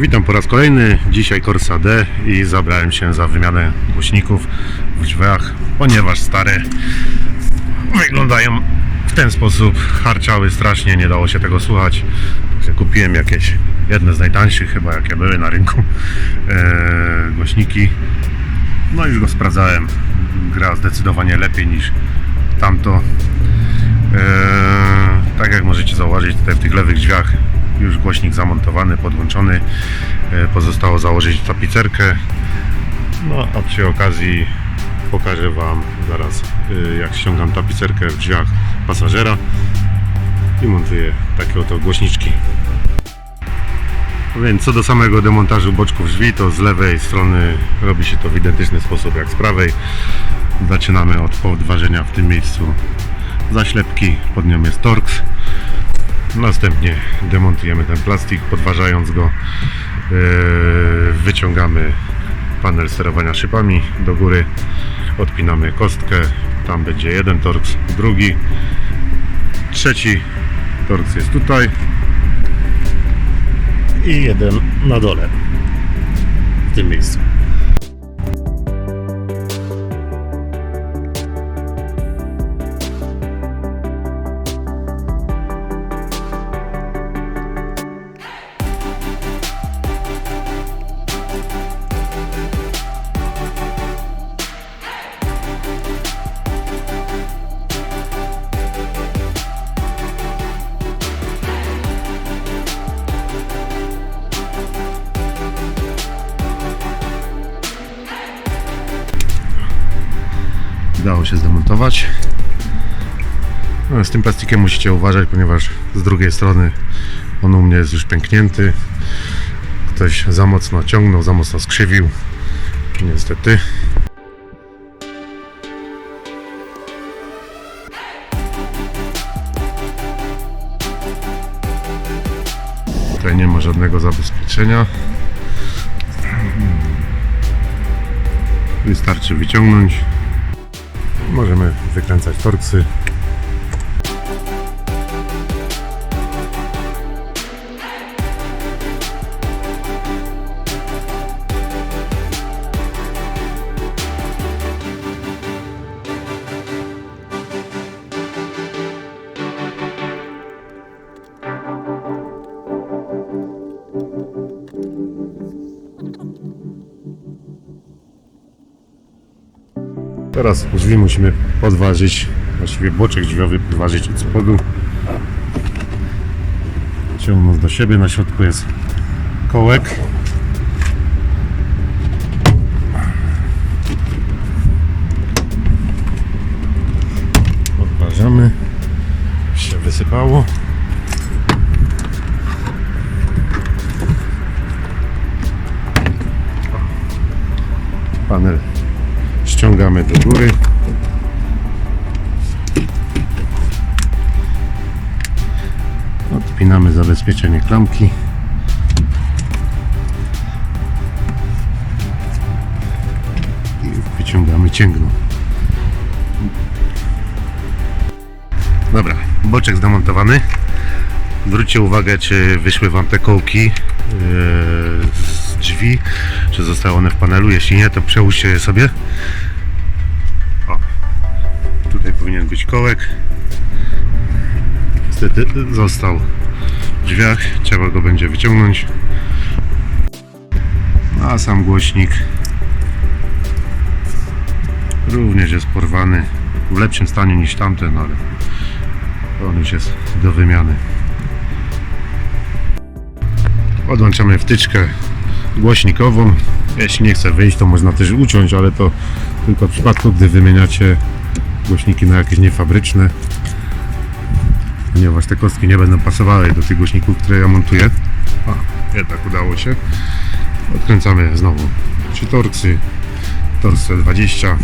Witam po raz kolejny. Dzisiaj Corsa D i zabrałem się za wymianę głośników w drzwiach, ponieważ stare wyglądają w ten sposób. Harczały strasznie, nie dało się tego słuchać. Kupiłem jakieś, jedne z najtańszych chyba jakie były na rynku, e, głośniki. No już go sprawdzałem. Gra zdecydowanie lepiej niż tamto. Eee, tak jak możecie zauważyć tutaj w tych lewych drzwiach już głośnik zamontowany, podłączony. Eee, pozostało założyć tapicerkę. No a przy okazji pokażę Wam zaraz eee, jak ściągam tapicerkę w drzwiach pasażera i montuję takie oto głośniczki. No Więc co do samego demontażu boczków drzwi, to z lewej strony robi się to w identyczny sposób jak z prawej. Zaczynamy od podważenia w tym miejscu zaślepki, pod nią jest Torx. Następnie demontujemy ten plastik, podważając go. Yy, Wyciągamy panel sterowania szybami do góry, odpinamy kostkę, tam będzie jeden Torx, drugi, trzeci Torx jest tutaj i jeden na dole w tym miejscu. No, z tym plastikiem musicie uważać, ponieważ z drugiej strony on u mnie jest już pęknięty. Ktoś za mocno ciągnął, za mocno skrzywił. Niestety. Tutaj nie ma żadnego zabezpieczenia. Wystarczy wyciągnąć. Możemy wykręcać torksy. Teraz drzwi musimy podważyć, właściwie boczek drzwiowy podważyć od spodu. Ciągnąc do siebie, na środku jest kołek. Podważamy. Się wysypało. Panel ściągamy do góry. Odpinamy zabezpieczenie klamki. I wyciągamy cięgno. Dobra, boczek zdemontowany. Zwróćcie uwagę, czy wyszły Wam te kołki yy, z drzwi, czy zostały one w panelu. Jeśli nie, to przełóżcie je sobie. Tutaj powinien być kołek. Niestety został w drzwiach, trzeba go będzie wyciągnąć. A sam głośnik również jest porwany w lepszym stanie niż tamten, ale on już jest do wymiany. Odłączamy wtyczkę głośnikową. Jeśli nie chce wyjść, to można też uciąć, ale to tylko w przypadku, gdy wymieniacie głośniki na jakieś niefabryczne. Ponieważ te kostki nie będą pasowały do tych głośników, które ja montuję. A, jednak udało się. Odkręcamy znowu trzy torksy. Torce 20.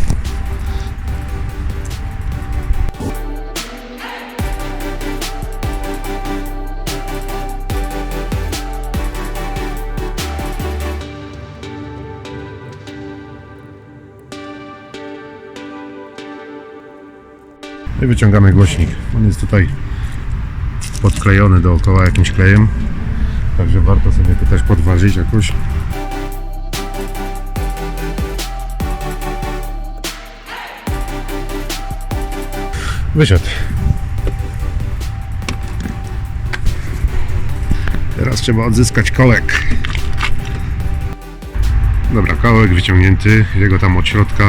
I wyciągamy głośnik. On jest tutaj podklejony dookoła jakimś klejem. Także warto sobie to też podważyć jakoś. Wysiadł. Teraz trzeba odzyskać kołek. Dobra, kawałek wyciągnięty, jego tam od środka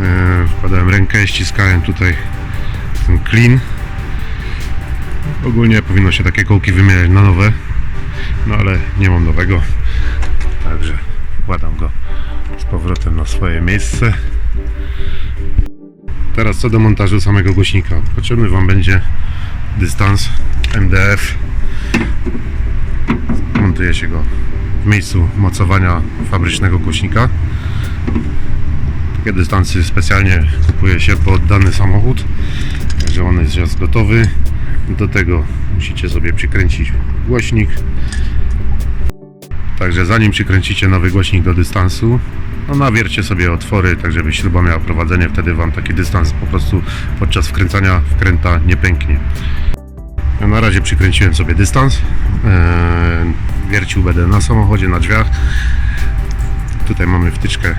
e, wkładałem rękę, ściskałem tutaj ten clean. Ogólnie powinno się takie kołki wymieniać na nowe, no ale nie mam nowego, także wkładam go z powrotem na swoje miejsce. Teraz co do montażu samego głośnika. Potrzebny Wam będzie dystans MDF. Montuje się go w miejscu mocowania fabrycznego głośnika. Takie dystansy specjalnie kupuje się pod dany samochód, także on jest już gotowy. Do tego musicie sobie przykręcić głośnik. Także zanim przykręcicie nowy głośnik do dystansu, no nawiercie sobie otwory, tak żeby śruba miała prowadzenie, wtedy Wam taki dystans po prostu podczas wkręcania wkręta nie pęknie. Ja na razie przykręciłem sobie dystans. Eee, wiercił będę na samochodzie, na drzwiach. Tutaj mamy wtyczkę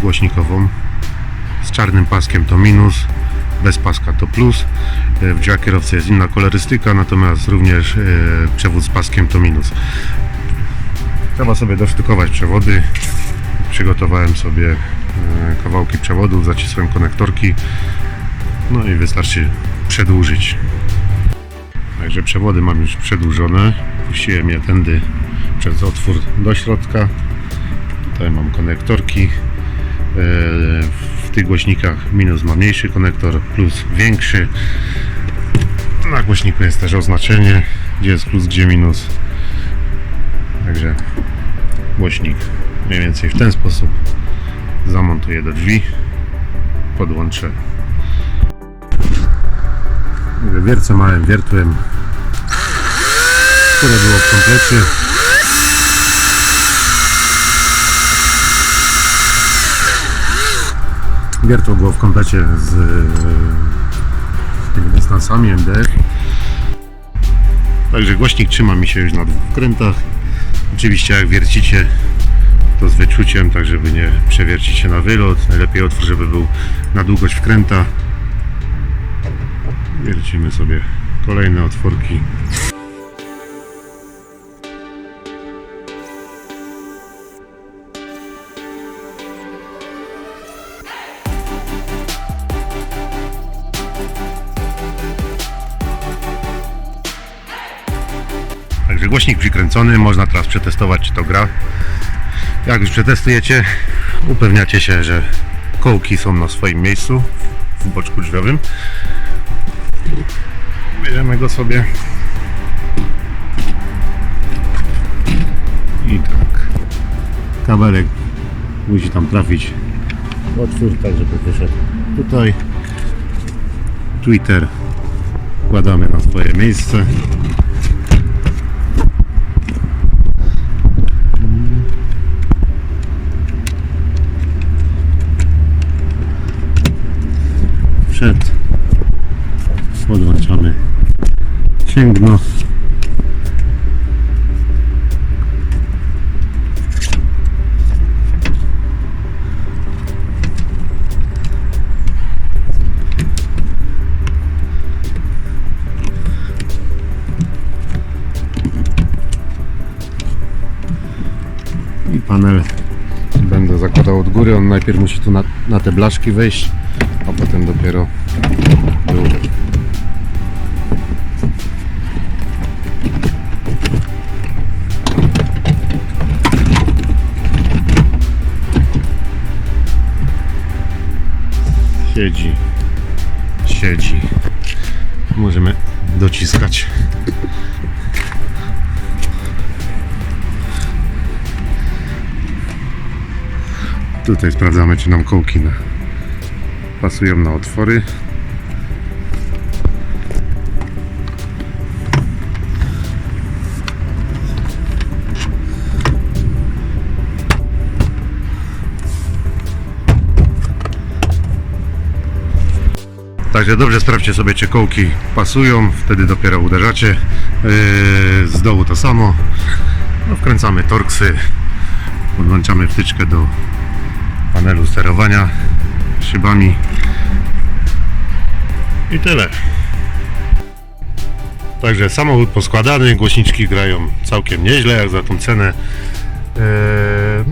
głośnikową. Z czarnym paskiem to minus, bez paska to plus. E, W drzwiach kierowcy jest inna kolorystyka, natomiast również e, przewód z paskiem to minus. Trzeba sobie dosztukować przewody. Przygotowałem sobie e, kawałki przewodów, zacisłem konektorki. No i wystarczy przedłużyć. Także przewody mam już przedłużone. Puściłem je tędy przez otwór do środka. Tutaj mam konektorki. W tych głośnikach minus ma mniejszy konektor, plus większy. Na głośniku jest też oznaczenie, gdzie jest plus, gdzie minus. Także głośnik mniej więcej w ten sposób zamontuję do drzwi. Podłączę wiercę małym wiertłem, które było w komplecie. Wiertło było w komplecie z, z tymi dystansami MDF. Także głośnik trzyma mi się już na dwóch krętach. Oczywiście jak wiercicie to z wyczuciem, tak żeby nie przewiercić się na wylot. Najlepiej otwór, żeby był na długość wkręta. Wiercimy sobie kolejne otworki. Głośnik przykręcony, można teraz przetestować czy to gra. Jak już przetestujecie, upewniacie się, że kołki są na swoim miejscu w boczku drzwiowym. Bierzemy go sobie. I tak. Kabelek musi tam trafić w otwór, tak żeby wyszedł tutaj. Twitter wkładamy na swoje miejsce. Przed. Podłączamy sięgno od góry on najpierw musi tu na, na te blaszki wejść a potem dopiero siedzi, siedzi. Możemy dociskać. Tutaj sprawdzamy, czy nam kołki na, pasują na otwory. Także dobrze sprawdźcie sobie, czy kołki pasują, wtedy dopiero uderzacie. Yy, z dołu to samo. No, wkręcamy torksy, podłączamy wtyczkę do panelu sterowania szybami i tyle. Także samochód poskładany, głośniczki grają całkiem nieźle jak za tą cenę. Eee,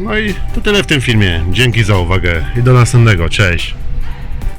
No i to tyle w tym filmie. Dzięki za uwagę i do następnego. Cześć.